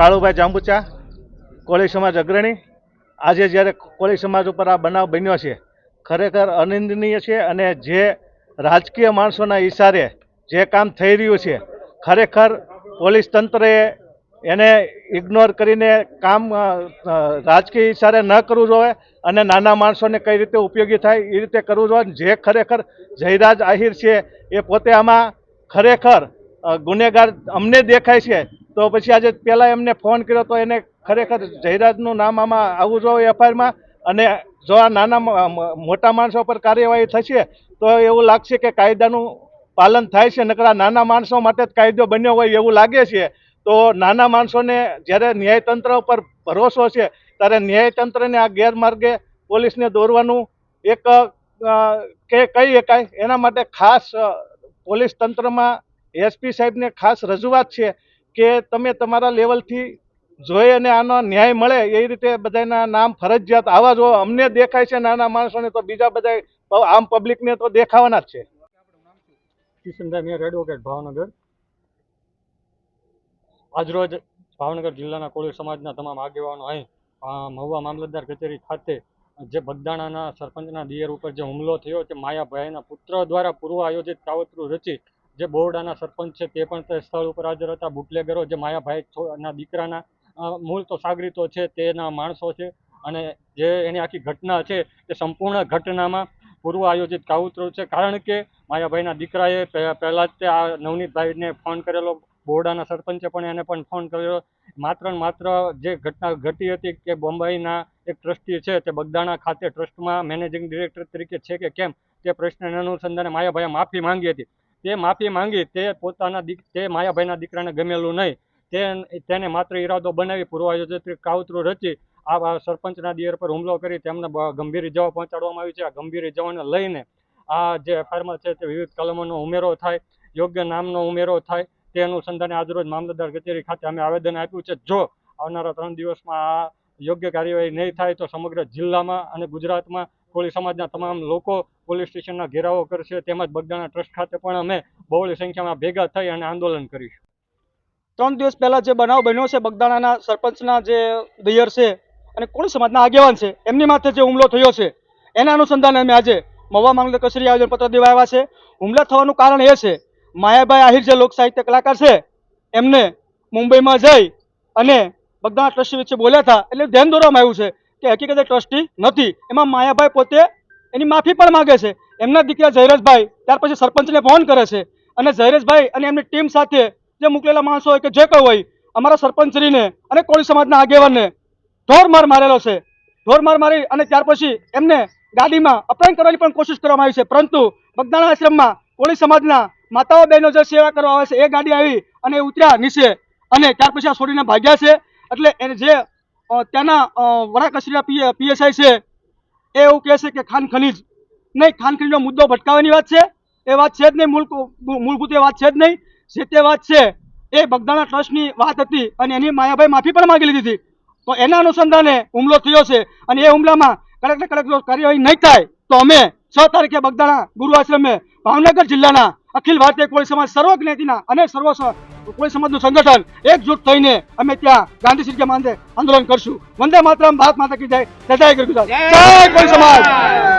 કાળુભાઈ જાંબુચા, કોળી સમાજ અગ્રણી. આજે જ્યારે કોળી સમાજ ઉપર આ બનાવ બન્યો છે, ખરેખર અનિંદનીય છે અને જે રાજકીય માણસોના ઈશારે જે કામ થઈ રહ્યું છે, ખરેખર પોલીસ તંત્રએ એને ઇગ્નોર કરીને કામ રાજકીય ઈશારે ન કરવું જોઈએ અને નાના માણસોને કઈ રીતે ઉપયોગી થાય એ રીતે કરવું જોઈએ. જે ખરેખર જયરાજ આહિર છે એ પોતે આમાં ખરેખર ગુનેગાર અમને દેખાય છે તો પછી આજે પહેલાં એમને ફોન કર્યો તો એને ખરેખર જયરાજનું નામ આમાં આવવું જોઈએ એફઆઈઆરમાં. અને જો આ નાના મોટા માણસો પર કાર્યવાહી થશે, તો એવું લાગશે કે કાયદાનું પાલન થાય છે, નકર નાના માણસો માટે જ કાયદો બન્યો હોય એવું લાગે છે. તો નાના માણસોને જ્યારે ન્યાયતંત્ર ઉપર ભરોસો છે, ત્યારે ન્યાયતંત્રને આ ગેરમાર્ગે પોલીસને દોરવાનું એક કે કહી શકાય એના માટે ખાસ પોલીસ તંત્રમાં એસપી સાહેબને ખાસ રજૂઆત છે. કે તમે તમારા લેવલથી જોઈ અને આનો ન્યાય મળે એ રીતે બધાના નામ ફરજિયાત આવા જો અમને દેખાય છે નાના માણસોને, તો બીજા બધા આમ પબ્લિકને તો દેખાવાના જ છે. ભાવનગર. આજરોજ ભાવનગર જિલ્લાના કોળી સમાજના તમામ આગેવાનો અહીં મહુવા મામલતદાર કચેરી ખાતે જે બગદાણાના સરપંચના દિયર ઉપર જે હુમલો થયો, તે માયાભાઈના પુત્ર દ્વારા પૂર્વ આયોજિત કાવતરું રચી જે બોરડાના સરપંચ છે તે પણ તે સ્થળ ઉપર હાજર હતા. બુટલેગરો જે માયાભાઈ છો- ના દીકરાના મૂળ તો સાગરીતો છે, તેના માણસો છે. અને જે એની આખી ઘટના છે તે સંપૂર્ણ ઘટનામાં પૂર્વ આયોજિત કાવતરું છે. કારણ કે માયાભાઈના દીકરાએ પહેલાં જ તે આ નવનીતભાઈને ફોન કરેલો બોરડાના સરપંચે પણ એને પણ ફોન કર્યો. માત્ર માત્ર જે ઘટના ઘટી હતી કે બોમ્બાઈના એક ટ્રસ્ટી છે, તે બગદાણા ખાતે ટ્રસ્ટમાં મેનેજિંગ ડિરેક્ટર તરીકે છે કે કેમ, તે પ્રશ્નને અનુસંધાને માયાભાઈએ માફી માંગી હતી. તે માફી માંગી તે પોતાના દીક, તે માયાભાઈના દીકરાને ગમેલું નહીં. તે તેને માત્ર ઈરાદો બનાવી પૂર્વ આયોજિત કાવતરું રચી આ સરપંચના દિયર પર હુમલો કરી તેમને ગંભીર ઇજાઓ પહોંચાડવામાં આવી છે. આ ગંભીર ઇજાઓને લઈને આ જે એફઆઈઆરમાં છે તે વિવિધ કલમોનો ઉમેરો થાય, યોગ્ય નામનો ઉમેરો થાય, તે અનુસંધાને આજરોજ મામલતદાર કચેરી ખાતે અમે આવેદન આપ્યું છે. જો આવનારા ત્રણ દિવસમાં આ યોગ્ય કાર્યવાહી નહીં થાય તો સમગ્ર જિલ્લામાં અને ગુજરાતમાં કોળી સમાજના તમામ લોકો પોલીસ સ્ટેશનના ઘેરાવો કરશે, તેમજ બગદાણા ટ્રસ્ટ ખાતે પણ અમે બહોળી સંખ્યામાં ભેગા થઈ અને આંદોલન કરીશું. ત્રણ દિવસ પહેલાં જે બનાવ બન્યો છે, બગદાણાના સરપંચના જે દૈયર છે અને કોળી સમાજના આગેવાન છે, એમની માથે જે હુમલો થયો છે, એના અનુસંધાને અમે આજે મવા માંગલે કચેરી પત્ર દેવા આવ્યા છે. હુમલા થવાનું કારણ એ છે, માયાભાઈ આહિર જે લોક સાહિત્ય કલાકાર છે, એમને મુંબઈમાં જઈ અને બગદાણા ટ્રસ્ટી વચ્ચે બોલ્યા હતા, એટલે ધ્યાન દોરવામાં આવ્યું છે કે હકીકતે ટ્રસ્ટી નથી. એમાં માયાભાઈ પોતે એની માફી પણ માગે છે. એમના દીકરા જયરાજભાઈ, ત્યાર પછી સરપંચને ફોન કરે છે. અને જયરેશભાઈ અને એમની ટીમ સાથે જે મોકલેલા માણસો હોય કે જે કોઈ હોય, અમારા સરપંચશ્રીને અને કોળી સમાજના આગેવાનને ઢોર માર મારેલો છે. ઢોર માર અને ત્યાર પછી એમને ગાડીમાં અપહરણ કરવાની પણ કોશિશ કરવામાં આવી છે. પરંતુ બગદાણા આશ્રમમાં કોળી સમાજના માતાઓ બહેનો જે સેવા કરવા આવે છે, એ ગાડી આવી અને ઉતર્યા નીચે. અને ત્યાર પછી આ છોડીને ભાગ્યા છે. એટલે એને જે ત્યાંના વડા કચેરીના પીએસઆઈ છે એ એવું કહે છે કે ખાન ખનીજ. નહીં, ખાન ખનીજનો મુદ્દો ભટકાવવાની વાત છે. એ વાત છે જ નહીં, મૂળ મૂળભૂત એ વાત છે જ નહીં. જે તે વાત છે, એ બગદાણા ટ્રસ્ટની વાત હતી અને એની માયાભાઈ માફી પણ માગી લીધી હતી. તો એના અનુસંધાને હુમલો થયો છે અને એ હુમલામાં કડક ને કડક કાર્યવાહી નહીં થાય તો અમે છ તારીખે બગદાણા ગુરુ આશ્રમે ભાવનગર જિલ્લાના અખિલ ભારતીય કોળી સમાજ સર્વ જ્ઞાતિના અને સર્વ કોળી સમાજનું સંગઠન એકજૂટ થઈને અમે ત્યાં ગાંધી સિરકે માંદે આંદોલન કરશું. વંદે માતરમ, ભારત માતા કી જય. જય ગુજરાત. જય કોઈ સમાજ.